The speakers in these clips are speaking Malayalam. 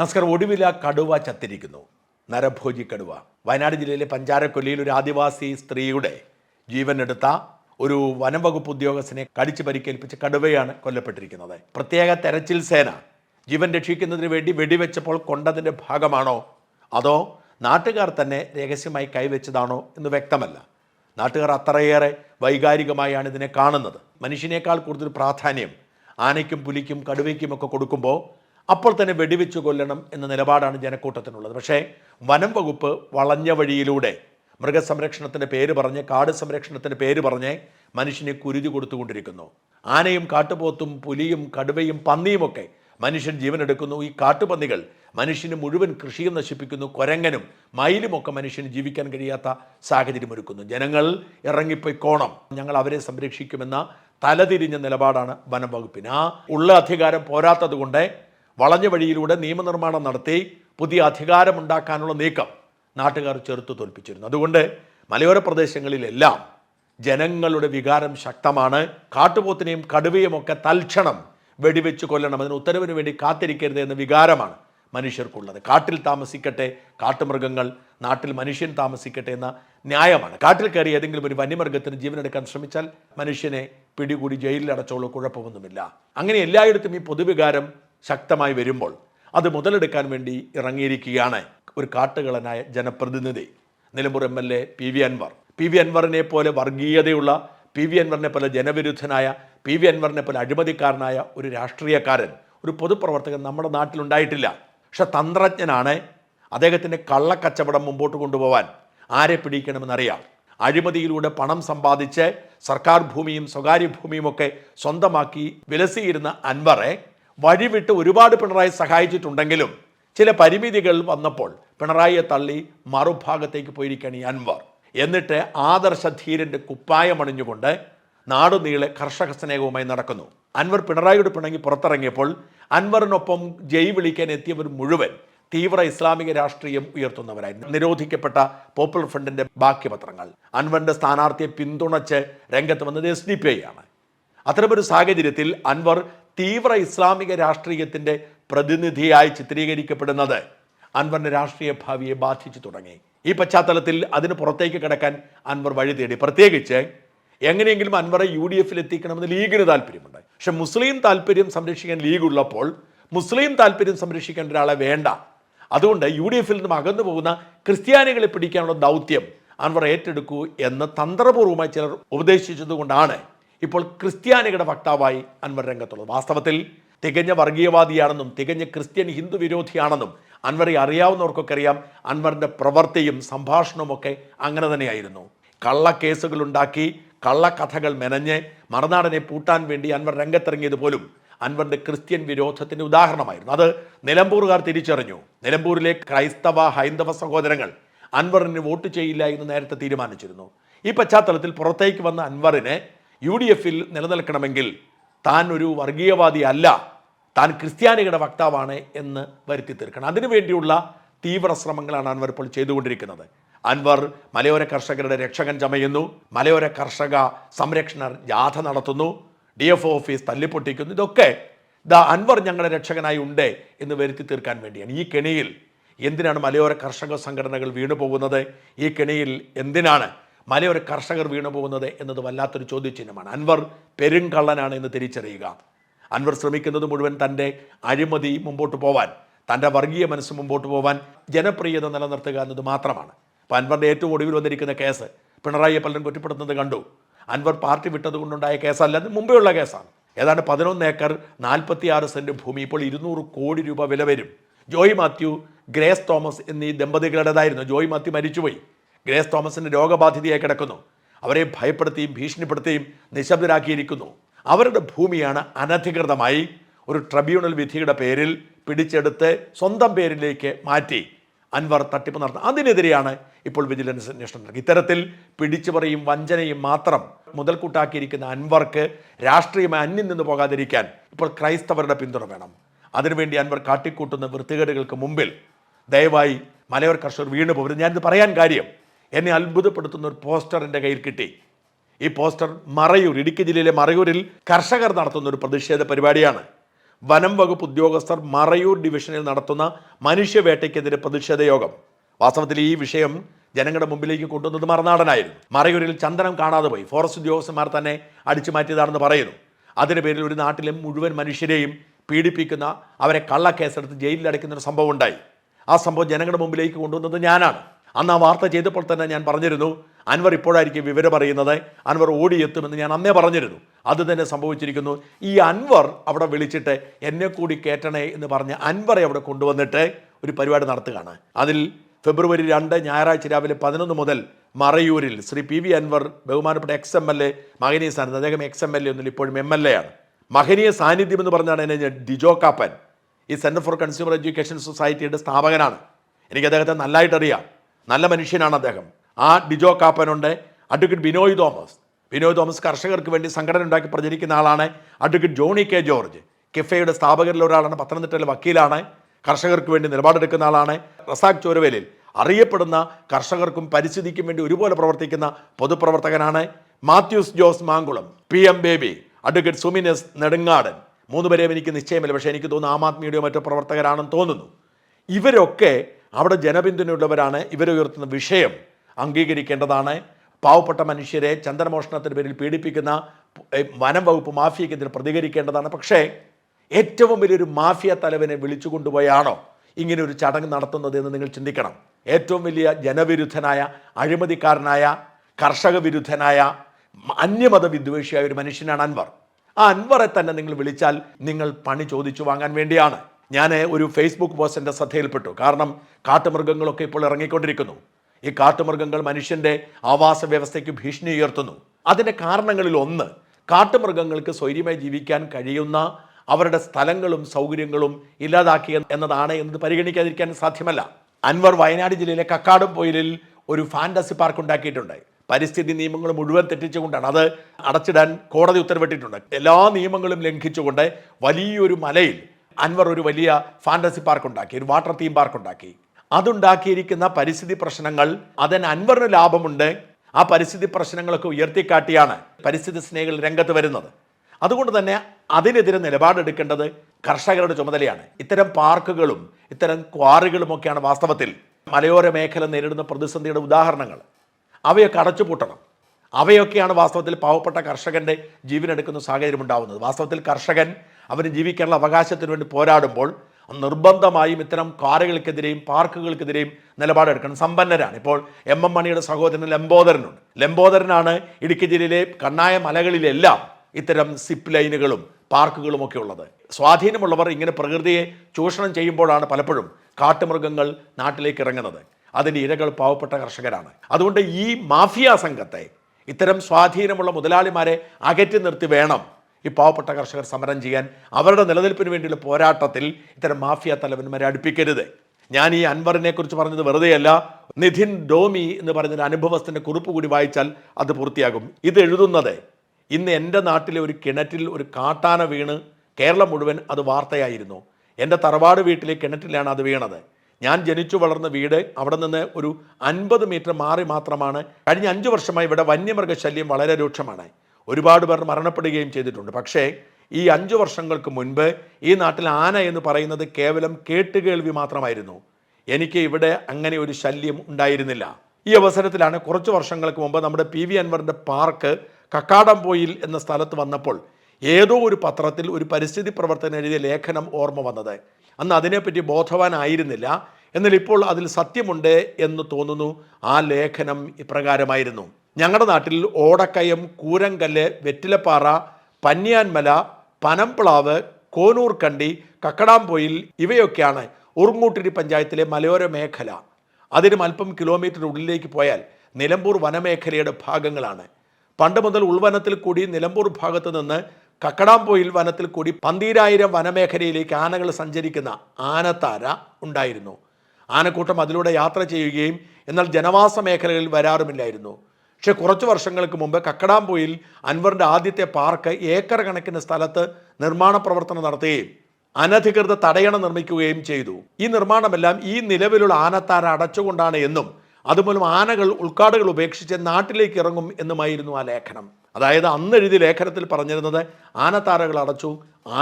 നമസ്കാരം. ഒടുവിൽ ആ കടുവ ചത്തിരിക്കുന്നു. നരഭോജി കടുവ. വയനാട് ജില്ലയിലെ പഞ്ചാരക്കൊല്ലിയിൽ ഒരു ആദിവാസി സ്ത്രീയുടെ ജീവൻ എടുത്ത ഒരു വനംവകുപ്പ് ഉദ്യോഗസ്ഥനെ കടിച്ചു പരിക്കേൽപ്പിച്ച കടുവയാണ് കൊല്ലപ്പെട്ടിരിക്കുന്നത്. പ്രത്യേക തെരച്ചിൽ സേന ജീവൻ രക്ഷിക്കുന്നതിന് വേണ്ടി വെടിവെച്ചപ്പോൾ കൊണ്ടതിന്റെ ഭാഗമാണോ? അതോ നാട്ടുകാർ തന്നെ രഹസ്യമായി കൈവച്ചതാണോ എന്ന് വ്യക്തമല്ല. നാട്ടുകാർ അത്രയേറെ വൈകാരികമായാണ് ഇതിനെ കാണുന്നത്. മനുഷ്യനേക്കാൾ കൂടുതൽ പ്രാധാന്യം ആനയ്ക്കും പുലിക്കും കടുവയ്ക്കുമൊക്കെ കൊടുക്കുമ്പോൾ അപ്പോൾ തന്നെ വെടിവെച്ച് കൊല്ലണം എന്ന നിലപാടാണ് ജനക്കൂട്ടത്തിനുള്ളത്. പക്ഷേ വനം വകുപ്പ് വളഞ്ഞ വഴിയിലൂടെ മൃഗസംരക്ഷണത്തിന്റെ പേര് പറഞ്ഞ് കാട് സംരക്ഷണത്തിന്റെ പേര് പറഞ്ഞ് മനുഷ്യനെ കുരുതി കൊടുത്തുകൊണ്ടിരിക്കുന്നു. ആനയും കാട്ടുപോത്തും പുലിയും കടുവയും പന്നിയുമൊക്കെ മനുഷ്യൻ ജീവനെടുക്കുന്നു ഈ കാട്ടുപന്നികൾ മനുഷ്യന് മുഴുവൻ കൃഷിയും നശിപ്പിക്കുന്നു. കൊരങ്ങനും മയിലുമൊക്കെ മനുഷ്യന് ജീവിക്കാൻ കഴിയാത്ത സാഹചര്യം ഒരുക്കുന്നു. ജനങ്ങൾ ഇറങ്ങിപ്പോയിക്കോണം ഞങ്ങൾ അവരെ സംരക്ഷിക്കുമെന്ന തലതിരിഞ്ഞ നിലപാടാണ് വനം വകുപ്പിന്. ആ ഉള്ള അധികാരം പോരാത്തത് കൊണ്ട് വളഞ്ഞ വഴിയിലൂടെ നിയമനിർമ്മാണം നടത്തി പുതിയ അധികാരമുണ്ടാക്കാനുള്ള നീക്കം നാട്ടുകാർ ചെറുത്തു തോൽപ്പിച്ചിരുന്നു. അതുകൊണ്ട് മലയോര പ്രദേശങ്ങളിലെല്ലാം ജനങ്ങളുടെ വികാരം ശക്തമാണ്. കാട്ടുപോത്തിനെയും കടുവയുമൊക്കെ തൽക്ഷണം വെടിവെച്ച് കൊല്ലണം. അതിന് ഉത്തരവിന് വേണ്ടി കാത്തിരിക്കരുത് എന്ന വികാരമാണ് മനുഷ്യർക്കുള്ളത്. കാട്ടിൽ താമസിക്കട്ടെ കാട്ടുമൃഗങ്ങൾ നാട്ടിൽ മനുഷ്യൻ താമസിക്കട്ടെ എന്ന ന്യായമാണ്. കാട്ടിൽ കയറി ഏതെങ്കിലും ഒരു വന്യമൃഗത്തിന് ജീവനെടുക്കാൻ ശ്രമിച്ചാൽ മനുഷ്യനെ പിടികൂടി ജയിലിൽ അടച്ചോളൂ കുഴപ്പമൊന്നുമില്ല. അങ്ങനെ എല്ലായിടത്തും ഈ പൊതുവികാരം ശക്തമായി വരുമ്പോൾ അത് മുതലെടുക്കാൻ വേണ്ടി ഇറങ്ങിയിരിക്കുകയാണ് ഒരു കാട്ടുകളനായ ജനപ്രതിനിധി. Nilambur M L A P V Anvar. P V അൻവറിനെ പോലെ വർഗീയതയുള്ള പി വി അൻവറിനെ പോലെ ജനവിരുദ്ധനായ പി വി അൻവറിനെ പോലെ അഴിമതിക്കാരനായ ഒരു രാഷ്ട്രീയക്കാരൻ ഒരു പൊതുപ്രവർത്തകൻ നമ്മുടെ നാട്ടിലുണ്ടായിട്ടില്ല. പക്ഷെ തന്ത്രജ്ഞനാണ്. അദ്ദേഹത്തിന്റെ കള്ളക്കച്ചവടം മുമ്പോട്ട് കൊണ്ടുപോകാൻ ആരെ പിടിക്കണമെന്നറിയാം. അഴിമതിയിലൂടെ പണം സമ്പാദിച്ച് സർക്കാർ ഭൂമിയും സ്വകാര്യ ഭൂമിയുമൊക്കെ സ്വന്തമാക്കി വിലസിയിരുന്ന അൻവറെ വഴിവിട്ട് ഒരുപാട് പിണറായി സഹായിച്ചിട്ടുണ്ടെങ്കിലും ചില പരിമിതികൾ വന്നപ്പോൾ പിണറായിയെ തള്ളി മറുഭാഗത്തേക്ക് പോയിരിക്കുകയാണ് ഈ അൻവർ. എന്നിട്ട് ആദർശധീരന്റെ കുപ്പായമണിഞ്ഞുകൊണ്ട് നാടുനീളെ കർഷക സ്നേഹവുമായി നടക്കുന്നു. അൻവർ പിണറായിയുടെ പിണങ്ങി പുറത്തിറങ്ങിയപ്പോൾ അൻവറിനൊപ്പം ജയ് വിളിക്കാൻ എത്തിയവർ മുഴുവൻ തീവ്ര ഇസ്ലാമിക രാഷ്ട്രീയം ഉയർത്തുന്നവരായിരുന്നു. നിരോധിക്കപ്പെട്ട പോപ്പുലർ ഫ്രണ്ടിന്റെ ബാക്കിപത്രങ്ങൾ. അൻവറിന്റെ സ്ഥാനാർത്ഥിയെ പിന്തുണച്ച് രംഗത്ത് വന്നത് എസ് ഡി പി ഐ ആണ്. അത്തരമൊരു സാഹചര്യത്തിൽ അൻവർ തീവ്ര ഇസ്ലാമിക രാഷ്ട്രീയത്തിന്റെ പ്രതിനിധിയായി ചിത്രീകരിക്കപ്പെടുന്നത്. അൻവറിന്റെ രാഷ്ട്രീയ ഭാവിയെ ബാധിച്ചു തുടങ്ങി. ഈ പശ്ചാത്തലത്തിൽ അതിന് പുറത്തേക്ക് കിടക്കാൻ അൻവർ വഴി തേടി. പ്രത്യേകിച്ച് എങ്ങനെയെങ്കിലും അൻവറെ യു ഡി എഫിൽ എത്തിക്കണമെന്ന് ലീഗിന് താല്പര്യമുണ്ട്. പക്ഷെ മുസ്ലിം താല്പര്യം സംരക്ഷിക്കാൻ ലീഗ് ഉള്ളപ്പോൾ മുസ്ലിം താല്പര്യം സംരക്ഷിക്കേണ്ട ഒരാളെ വേണ്ട. അതുകൊണ്ട് യു ഡി എഫിൽ നിന്നും അകന്നു പോകുന്ന ക്രിസ്ത്യാനികളെ പിടിക്കാനുള്ള ദൗത്യം അൻവർ ഏറ്റെടുക്കൂ എന്ന് തന്ത്രപൂർവമായി ചിലർ ഉപദേശിച്ചതുകൊണ്ടാണ് ഇപ്പോൾ ക്രിസ്ത്യാനികളുടെ വക്താവായി അൻവർ രംഗത്തുള്ളത്. വാസ്തവത്തിൽ തികഞ്ഞ വർഗീയവാദിയാണെന്നും തികഞ്ഞ ക്രിസ്ത്യൻ ഹിന്ദു വിരോധിയാണെന്നും അൻവറെ അറിയാവുന്നവർക്കൊക്കെ അറിയാം അൻവറിന്റെ പ്രവൃത്തിയും സംഭാഷണവും ഒക്കെ അങ്ങനെ തന്നെയായിരുന്നു. കള്ളക്കേസുകൾ ഉണ്ടാക്കി കള്ളക്കഥകൾ മെനഞ്ഞ് മറുനാടനെ പൂട്ടാൻ വേണ്ടി അൻവർ രംഗത്തിറങ്ങിയത് പോലും അൻവറിന്റെ ക്രിസ്ത്യൻ വിരോധത്തിന്റെ ഉദാഹരണമായിരുന്നു. അത് നിലമ്പൂറുകാർ തിരിച്ചറിഞ്ഞു. നിലമ്പൂരിലെ ക്രൈസ്തവ ഹൈന്ദവ സഹോദരങ്ങൾ അൻവറിന് വോട്ട് ചെയ്യില്ല എന്ന് നേരത്തെ തീരുമാനിച്ചിരുന്നു. ഈ പശ്ചാത്തലത്തിൽ പുറത്തേക്ക് വന്ന അൻവറിനെ യു ഡി എഫിൽ നിലനിൽക്കണമെങ്കിൽ താൻ ഒരു വർഗീയവാദി അല്ല താൻ ക്രിസ്ത്യാനികളുടെ വക്താവാണ് എന്ന് വരുത്തി തീർക്കണം. അതിനുവേണ്ടിയുള്ള തീവ്ര ശ്രമങ്ങളാണ് അൻവർ ഇപ്പോൾ ചെയ്തുകൊണ്ടിരിക്കുന്നത്. അൻവർ മലയോര കർഷകരുടെ രക്ഷകൻ ചമയുന്നു. മലയോര കർഷക സംരക്ഷണ ജാഥ നടത്തുന്നു. ഡി എഫ് ഓഫീസ് തല്ലിപ്പൊട്ടിക്കുന്നു. ഇതൊക്കെ ദ അൻവർ ഞങ്ങളുടെ രക്ഷകനായി ഉണ്ട് എന്ന് വരുത്തി തീർക്കാൻ വേണ്ടിയാണ്. ഈ കെണിയിൽ എന്തിനാണ് മലയോര കർഷക സംഘടനകൾ വീണുപോകുന്നത്? ഈ കെണിയിൽ എന്തിനാണ് മലയോര കർഷകർ വീണു പോകുന്നത് എന്നത് വല്ലാത്തൊരു ചോദ്യചിഹ്നമാണ്. അൻവർ പെരുങ്കള്ളനാണ് എന്ന് തിരിച്ചറിയുക. അൻവർ ശ്രമിക്കുന്നത് മുഴുവൻ തന്റെ അഴിമതി മുമ്പോട്ട് പോവാൻ തന്റെ വർഗീയ മനസ്സ് മുമ്പോട്ട് പോവാൻ ജനപ്രിയത നിലനിർത്തുക എന്നത് മാത്രമാണ്. അപ്പോൾ അൻവറിന്റെ ഏറ്റവും ഒടുവിൽ വന്നിരിക്കുന്ന കേസ് പിണറായിയെ പലരും കുറ്റപ്പെടുത്തുന്നത് കണ്ടു. അൻവർ പാർട്ടി വിട്ടത് കൊണ്ടുണ്ടായ കേസല്ല അത് മുമ്പേ ഉള്ള കേസാണ്. ഏതാണ്ട് പതിനൊന്ന് ഏക്കർ നാൽപ്പത്തി ആറ് സെന്റ് ഭൂമി ഇപ്പോൾ ഇരുന്നൂറ് കോടി രൂപ വില വരും. ജോയ് മാത്യു ഗ്രേസ് തോമസ് എന്നീ ദമ്പതികളുടേതായിരുന്നു. ജോയി മാത്യു മരിച്ചുപോയി. ഗ്രേസ് തോമസിന് രോഗബാധിതയായി കിടക്കുന്നു. അവരെ ഭയപ്പെടുത്തിയും ഭീഷണിപ്പെടുത്തിയും നിശബ്ദരാക്കിയിരിക്കുന്നു. അവരുടെ ഭൂമിയാണ് അനധികൃതമായി ഒരു ട്രിബ്യൂണൽ വിധിയുടെ പേരിൽ പിടിച്ചെടുത്ത് സ്വന്തം പേരിലേക്ക് മാറ്റി. അൻവർ തട്ടിപ്പ് നടത്തുന്നത് അതിനെതിരെയാണ് ഇപ്പോൾ വിജിലൻസ് അന്വേഷണം നടക്കുക ഇത്തരത്തിൽ പിടിച്ചുപറിയും വഞ്ചനയും മാത്രം മുതൽക്കൂട്ടാക്കിയിരിക്കുന്ന അൻവർക്ക് രാഷ്ട്രീയമായി അന്യം നിന്ന് പോകാതിരിക്കാൻ ഇപ്പോൾ ക്രൈസ്തവരുടെ പിന്തുണ വേണം. അതിനുവേണ്ടി അൻവർ കാട്ടിക്കൂട്ടുന്ന വൃത്തികേടുകൾക്ക് മുമ്പിൽ ദയവായി മലയോർ കർഷകർ വീണു പോകരുത് ഞാനിത് പറയാൻ കാര്യം എന്നെ അത്ഭുതപ്പെടുത്തുന്ന ഒരു പോസ്റ്റർ എന്റെ കയ്യിൽ കിട്ടി. ഈ പോസ്റ്റർ മറയൂർ ഇടുക്കി ജില്ലയിലെ മറയൂരിൽ കർഷകർ നടത്തുന്ന ഒരു പ്രതിഷേധ പരിപാടിയാണ്. വനം വകുപ്പ് ഉദ്യോഗസ്ഥർ മറയൂർ ഡിവിഷനിൽ നടത്തുന്ന മനുഷ്യവേട്ടയ്ക്കെതിരെ പ്രതിഷേധ യോഗം. വാസ്തവത്തിൽ ഈ വിഷയം ജനങ്ങളുടെ മുമ്പിലേക്ക് കൊണ്ടുവന്നത് മറുനാടനായിരുന്നു. മറയൂരിൽ ചന്ദനം കാണാതെ പോയി. ഫോറസ്റ്റ് ഉദ്യോഗസ്ഥന്മാർ തന്നെ അടിച്ചു മാറ്റിയതാണെന്ന് പറയുന്നു. അതിന് പേരിൽ ഒരു നാട്ടിലെ മുഴുവൻ മനുഷ്യരെയും പീഡിപ്പിക്കുന്ന അവരെ കള്ളക്കേസെടുത്ത് ജയിലിൽ അടയ്ക്കുന്ന ഒരു സംഭവം ഉണ്ടായി. ആ സംഭവം ജനങ്ങളുടെ മുമ്പിലേക്ക് കൊണ്ടുവന്നത് ഞാനാണ്. അന്ന് ആ വാർത്ത ചെയ്തപ്പോൾ തന്നെ ഞാൻ പറഞ്ഞിരുന്നു അൻവർ ഇപ്പോഴായിരിക്കും വിവരം അറിയുന്നത്. അൻവർ ഓടിയെത്തുമെന്ന് ഞാൻ അന്നേ പറഞ്ഞിരുന്നു. അത് തന്നെ സംഭവിച്ചിരിക്കുന്നു. ഈ അൻവർ അവിടെ വിളിച്ചിട്ട് എന്നെ കൂടി കേറ്റണേ എന്ന് പറഞ്ഞ അൻവറെ അവിടെ കൊണ്ടുവന്നിട്ട് ഒരു പരിപാടി നടത്തുകയാണ്. അതിൽ ഫെബ്രുവരി രണ്ട് ഞായറാഴ്ച രാവിലെ പതിനൊന്ന് മുതൽ മറയൂരിൽ ശ്രീ പി വി അൻവർ ബഹുമാനപ്പെട്ട എക്സ് എം എൽ എ മഹനീയ സാന്നിധ്യം അദ്ദേഹം എക്സ് എം എൽ എ ഒന്നും ഇപ്പോഴും എം എൽ എ ആണ്. മഹനീയ സാന്നിധ്യം എന്ന് പറഞ്ഞാണ് എന്നെ ഡിജോ കാപ്പൻ. ഈ സെന്റർ ഫോർ കൺസ്യൂമർ എഡ്യൂക്കേഷൻ സൊസൈറ്റിയുടെ സ്ഥാപകനാണ്. എനിക്ക് അദ്ദേഹത്തെ നല്ലതായിട്ട് അറിയാം നല്ല മനുഷ്യനാണ് അദ്ദേഹം. ആ ഡിജോ കാപ്പനുണ്ട്. അഡ്വക്കേറ്റ് ബിനോയ് തോമസ്. ബിനോയ് തോമസ് കർഷകർക്ക് വേണ്ടി സംഘടന ഉണ്ടാക്കി പ്രചരിക്കുന്ന ആളാണ് അഡ്വക്കേറ്റ് ജോണി കെ ജോർജ്. കിഫയുടെ സ്ഥാപകരിൽ ഒരാളാണ് പത്തനംതിട്ടയിലെ വക്കീലാണ്. കർഷകർക്ക് വേണ്ടി നിലപാടെടുക്കുന്ന ആളാണ്. റസാഖ് ചോരവേലിൽ അറിയപ്പെടുന്ന കർഷകർക്കും പരിസ്ഥിതിക്കും വേണ്ടി ഒരുപോലെ പ്രവർത്തിക്കുന്ന പൊതുപ്രവർത്തകനാണ് Mathews Jose Mankulam P M Baby advocate Suminas Nedungadan. മൂന്നുപേരെയും എനിക്ക് നിശ്ചയമില്ല. പക്ഷേ എനിക്ക് തോന്നുന്നു ആം ആദ്മിയുടെയോ മറ്റോ പ്രവർത്തകരാണെന്ന് തോന്നുന്നു. ഇവരൊക്കെ അവിടെ ജനപിന്തുണയുള്ളവരാണ്. ഇവരുയർത്തുന്ന വിഷയം അംഗീകരിക്കേണ്ടതാണ്. പാവപ്പെട്ട മനുഷ്യരെ ചന്ദ്രമോഷണത്തിന് പേരിൽ പീഡിപ്പിക്കുന്ന വനം വകുപ്പ് മാഫിയക്കെതിരെ പ്രതികരിക്കേണ്ടതാണ്. പക്ഷേ ഏറ്റവും വലിയൊരു മാഫിയ തലവനെ വിളിച്ചു കൊണ്ടുപോയാണോ ഇങ്ങനെ ഒരു ചടങ്ങ് നടത്തുന്നത് എന്ന് നിങ്ങൾ ചിന്തിക്കണം. ഏറ്റവും വലിയ ജനവിരുദ്ധനായ അഴിമതിക്കാരനായ കർഷക വിരുദ്ധനായ അന്യമത വിദ്വേഷിയായ ഒരു മനുഷ്യനാണ് അൻവർ. ആ അൻവറെ തന്നെ നിങ്ങൾ വിളിച്ചാൽ നിങ്ങൾ പണി ചോദിച്ചു വാങ്ങാൻ വേണ്ടിയാണ്. ഞാൻ ഒരു ഫേസ്ബുക്ക് പോസ്റ്റ് എന്റെ ശ്രദ്ധയിൽപ്പെട്ടു. കാരണം കാട്ടുമൃഗങ്ങളൊക്കെ ഇപ്പോൾ ഇറങ്ങിക്കൊണ്ടിരിക്കുന്നു. ഈ കാട്ടുമൃഗങ്ങൾ മനുഷ്യന്റെ ആവാസ വ്യവസ്ഥയ്ക്ക് ഭീഷണി ഉയർത്തുന്നു. അതിന്റെ കാരണങ്ങളിൽ ഒന്ന് കാട്ടുമൃഗങ്ങൾക്ക് സ്വൈര്യമായി ജീവിക്കാൻ കഴിയുന്ന അവരുടെ സ്ഥലങ്ങളും സൗകര്യങ്ങളും ഇല്ലാതാക്കി എന്നതാണ് എന്നത് പരിഗണിക്കാതിരിക്കാൻ സാധ്യമല്ല. അൻവർ വയനാട് ജില്ലയിലെ കക്കാടും പൊയിലിൽ ഒരു ഫാന്റസി പാർക്ക് ഉണ്ടാക്കിയിട്ടുണ്ട്. പരിസ്ഥിതി നിയമങ്ങൾ മുഴുവൻ തെറ്റിച്ചുകൊണ്ടാണ്. അത് അടച്ചിടാൻ കോടതി ഉത്തരവിട്ടിട്ടുണ്ട്. എല്ലാ നിയമങ്ങളും ലംഘിച്ചുകൊണ്ട് വലിയൊരു മലയിൽ അൻവർ ഒരു വലിയ ഫാന്റസി പാർക്ക് ഉണ്ടാക്കി ഒരു വാട്ടർ തീം പാർക്ക് ഉണ്ടാക്കി. അതുണ്ടാക്കിയിരിക്കുന്ന പരിസ്ഥിതി പ്രശ്നങ്ങൾ അതിന് അൻവറിന് ലാഭമുണ്ട്. ആ പരിസ്ഥിതി പ്രശ്നങ്ങളൊക്കെ ഉയർത്തിക്കാട്ടിയാണ് പരിസ്ഥിതി സ്നേഹികൾ രംഗത്ത് വരുന്നത്. അതുകൊണ്ട് തന്നെ അതിനെതിരെ നിലപാടെടുക്കേണ്ടത് കർഷകരുടെ ചുമതലയാണ്. ഇത്തരം പാർക്കുകളും ഇത്തരം ക്വാറികളുമൊക്കെയാണ് വാസ്തവത്തിൽ മലയോര മേഖല നേരിടുന്ന പ്രതിസന്ധിയുടെ ഉദാഹരണങ്ങൾ. അവയൊക്കെ അടച്ചുപൂട്ടണം. അവയൊക്കെയാണ് വാസ്തവത്തിൽ പാവപ്പെട്ട കർഷകന്റെ ജീവനെടുക്കുന്ന സാഹചര്യം ഉണ്ടാവുന്നത്. വാസ്തവത്തിൽ കർഷകൻ അവന് ജീവിക്കാനുള്ള അവകാശത്തിന് വേണ്ടി പോരാടുമ്പോൾ നിർബന്ധമായും ഇത്തരം കാറുകൾക്കെതിരെയും പാർക്കുകൾക്കെതിരെയും നിലപാടെടുക്കണം. സമ്പന്നരാണ്. ഇപ്പോൾ എം എം മണിയുടെ സഹോദരൻ ലംബോദരനുണ്ട്. ലംബോദരനാണ് ഇടുക്കി ജില്ലയിലെ കണ്ണായ മലകളിലെല്ലാം ഇത്തരം സിപ്പ് ലൈനുകളും പാർക്കുകളും ഒക്കെ ഉള്ളത്. സ്വാധീനമുള്ളവർ ഇങ്ങനെ പ്രകൃതിയെ ചൂഷണം ചെയ്യുമ്പോഴാണ് പലപ്പോഴും കാട്ടുമൃഗങ്ങൾ നാട്ടിലേക്ക് ഇറങ്ങുന്നത്. അതിന്റെ ഇരകൾ പാവപ്പെട്ട കർഷകരാണ്. അതുകൊണ്ട് ഈ മാഫിയ സംഘത്തെ ഇത്തരം സ്വാധീനമുള്ള മുതലാളിമാരെ അകറ്റി നിർത്തി വേണം ഈ പാവപ്പെട്ട കർഷകർ സമരം ചെയ്യാൻ അവരുടെ നിലനിൽപ്പിന് വേണ്ടിയുള്ള പോരാട്ടത്തിൽ ഇത്തരം മാഫിയ തലവന്മാരെ അടുപ്പിക്കരുത്. ഞാൻ ഈ അൻവറിനെ കുറിച്ച് പറഞ്ഞത് വെറുതെയല്ല നിധിൻ ഡോമി എന്ന് പറയുന്ന അനുഭവസ്ഥന്റെ കുറിപ്പ് കൂടി വായിച്ചാൽ അത് പൂർത്തിയാകും. ഇത് എഴുതുന്നത് ഇന്ന് എന്റെ നാട്ടിലെ ഒരു കിണറ്റിൽ ഒരു കാട്ടാന വീണ് കേരളം മുഴുവൻ അത് വാർത്തയായിരുന്നു. എന്റെ തറവാട് വീട്ടിലെ കിണറ്റിലാണ് അത് വീണത്. ഞാൻ ജനിച്ചു വളർന്ന വീട് അവിടെ നിന്ന് ഒരു അൻപത് മീറ്റർ മാറി മാത്രമാണ്. കഴിഞ്ഞ അഞ്ച് വർഷമായി ഇവിടെ വന്യമൃഗശല്യം വളരെ രൂക്ഷമാണ്. ഒരുപാട് പേർ മരണപ്പെടുകയും ചെയ്തിട്ടുണ്ട്. പക്ഷേ ഈ അഞ്ച് വർഷങ്ങൾക്ക് മുൻപ് ഈ നാട്ടിൽ ആന എന്ന് പറയുന്നത് കേവലം കേട്ടുകേൾവി മാത്രമായിരുന്നു. എനിക്ക് ഇവിടെ അങ്ങനെ ഒരു ശല്യം ഉണ്ടായിരുന്നില്ല. ഈ അവസരത്തിലാണ് കുറച്ച് വർഷങ്ങൾക്ക് മുമ്പ് നമ്മുടെ പി വി അൻവറിന്റെ പാർക്ക് കക്കാടംപോയിൽ എന്ന സ്ഥലത്ത് വന്നപ്പോൾ ഏതോ ഒരു പത്രത്തിൽ ഒരു പരിസ്ഥിതി പ്രവർത്തനം എഴുതിയ ലേഖനം ഓർമ്മ വന്നത്. അന്ന് അതിനെപ്പറ്റി ബോധവാനായിരുന്നില്ല. എന്നാൽ ഇപ്പോൾ അതിൽ സത്യമുണ്ട് എന്ന് തോന്നുന്നു ആ ലേഖനം ഇപ്രകാരമായിരുന്നു. ഞങ്ങളുടെ നാട്ടിൽ ഓടക്കയം കൂരങ്കല്ല് വെറ്റിലപ്പാറ പന്നിയാൻമല പനംപ്ലാവ് കോനൂർ കണ്ടി കക്കടാംപൊയിൽ ഇവയൊക്കെയാണ് ഉറുങ്ങൂട്ടിരി പഞ്ചായത്തിലെ മലയോര മേഖല. അതിനും അല്പം കിലോമീറ്റർ ഉള്ളിലേക്ക് പോയാൽ നിലമ്പൂർ വനമേഖലയുടെ ഭാഗങ്ങളാണ്. പണ്ട് മുതൽ ഉൾവനത്തിൽ കൂടി നിലമ്പൂർ ഭാഗത്ത് നിന്ന് കക്കടാംപൊയിൽ വനത്തിൽ കൂടി പന്തീരായിരം വനമേഖലയിലേക്ക് ആനകൾ സഞ്ചരിക്കുന്ന ആനത്താര ഉണ്ടായിരുന്നു. ആനക്കൂട്ടം അതിലൂടെ യാത്ര ചെയ്യുകയും എന്നാൽ ജനവാസ മേഖലകളിൽ വരാറുമില്ലായിരുന്നു. പക്ഷെ കുറച്ച് വർഷങ്ങൾക്ക് മുമ്പ് കക്കടാംപൊയിൽ അൻവറിന്റെ ആദ്യത്തെ പാർക്ക് ഏക്കർ കണക്കിന് സ്ഥലത്ത് നിർമ്മാണ പ്രവർത്തനം നടത്തുകയും അനധികൃത തടയണ നിർമ്മിക്കുകയും ചെയ്തു. ഈ നിർമ്മാണമെല്ലാം ഈ നിലവിലുള്ള ആനത്താര അടച്ചുകൊണ്ടാണ് എന്നും അതുമൂലം ആനകൾ ഉൾക്കാടുകൾ ഉപേക്ഷിച്ച് നാട്ടിലേക്ക് ഇറങ്ങും എന്നുമായിരുന്നു ആ ലേഖനം. അതായത് അന്ന് എഴുതിയ ലേഖനത്തിൽ പറഞ്ഞിരുന്നത് ആനത്താരകൾ അടച്ചു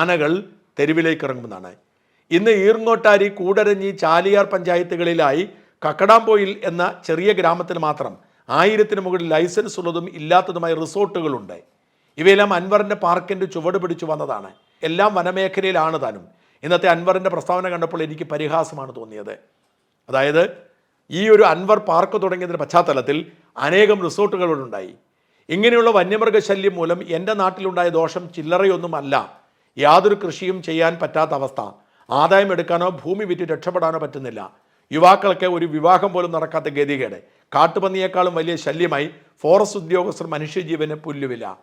ആനകൾ തെരുവിലേക്ക് ഇറങ്ങുമെന്നാണ്. ഇന്ന് ഈർങ്ങോട്ടാരി കൂടരഞ്ഞി ചാലിയാർ പഞ്ചായത്തുകളിലായി കക്കടാമ്പോയിൽ എന്ന ചെറിയ ഗ്രാമത്തിൽ മാത്രം ആയിരത്തിന് മുകളിൽ ലൈസൻസ് ഉള്ളതും ഇല്ലാത്തതുമായ റിസോർട്ടുകളുണ്ട്. ഇവയെല്ലാം അൻവറിന്റെ പാർക്കിന്റെ ചുവട് പിടിച്ചു വന്നതാണ്. എല്ലാം വനമേഖലയിലാണ് താനും. ഇന്നത്തെ അൻവറിന്റെ പ്രസ്താവന കണ്ടപ്പോൾ എനിക്ക് പരിഹാസമാണ് തോന്നിയത്. അതായത് ഈ ഒരു അൻവർ പാർക്ക് തുടങ്ങിയതിന്റെ പശ്ചാത്തലത്തിൽ അനേകം റിസോർട്ടുകളുണ്ടായി ഇങ്ങനെയുള്ള വന്യമൃഗശല്യം മൂലം എന്റെ നാട്ടിലുണ്ടായ ദോഷം ചില്ലറയൊന്നുമല്ല. യാതൊരു കൃഷിയും ചെയ്യാൻ പറ്റാത്ത അവസ്ഥ. ആദായം എടുക്കാനോ ഭൂമി വിറ്റ് രക്ഷപ്പെടാനോ പറ്റുന്നില്ല. യുവാക്കൾക്ക് ഒരു വിവാഹം പോലും നടക്കാത്ത ഗതികേട്. കാട്ടുപന്നിയേക്കാളും വലിയ ശല്യമായി ഫോറസ്റ്റ് ഉദ്യോഗസ്ഥർ മനുഷ്യജീവന് പുല്ലുവില്ല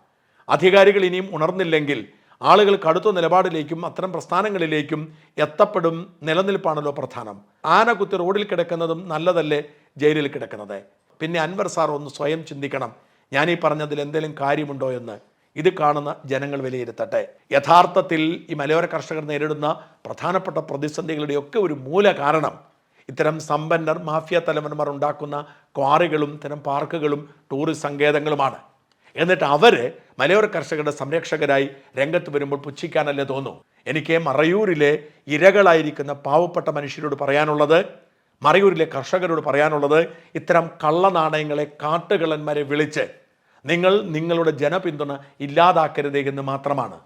അധികാരികൾ ഇനിയും ഉണർന്നില്ലെങ്കിൽ ആളുകൾ കടുത്ത നിലപാടിലേക്കും അത്തരം പ്രസ്ഥാനങ്ങളിലേക്കും എത്തപ്പെടും നിലനിൽപ്പാണല്ലോ പ്രധാനം. ആന കുത്തി റോഡിൽ കിടക്കുന്നതും നല്ലതല്ലേ ജയിലിൽ കിടക്കുന്നത്? പിന്നെ അൻവർ സാർ ഒന്ന് സ്വയം ചിന്തിക്കണം. ഞാൻ ഈ പറഞ്ഞതിൽ എന്തെങ്കിലും കാര്യമുണ്ടോ എന്ന്. ഇത് കാണുന്ന ജനങ്ങൾ വിലയിരുത്തട്ടെ. യഥാർത്ഥത്തിൽ ഈ മലയോര കർഷകർ നേരിടുന്ന പ്രധാനപ്പെട്ട പ്രതിസന്ധികളുടെയൊക്കെ ഒരു മൂല കാരണം ഇത്തരം സമ്പന്നർ മാഫിയ തലവന്മാർ ഉണ്ടാക്കുന്ന ക്വാറികളും ഇത്തരം പാർക്കുകളും ടൂറിസ്റ്റ് സങ്കേതങ്ങളുമാണ്. എന്നിട്ട് അവർ മലയോര കർഷകരുടെ സംരക്ഷകരായി രംഗത്ത് വരുമ്പോൾ പുച്ഛിക്കാനല്ലേ തോന്നും? എനിക്ക് മറയൂരിലെ ഇരകളായിരിക്കുന്ന പാവപ്പെട്ട മനുഷ്യരോട് പറയാനുള്ളത് മറയൂരിലെ കർഷകരോട് പറയാനുള്ളത് ഇത്തരം കള്ളനാണയങ്ങളെ കാട്ടുകളന്മാരെ വിളിച്ച് നിങ്ങൾ നിങ്ങളുടെ ജനപിന്തുണ ഇല്ലാതാക്കരുതേ എന്ന് മാത്രമാണ്.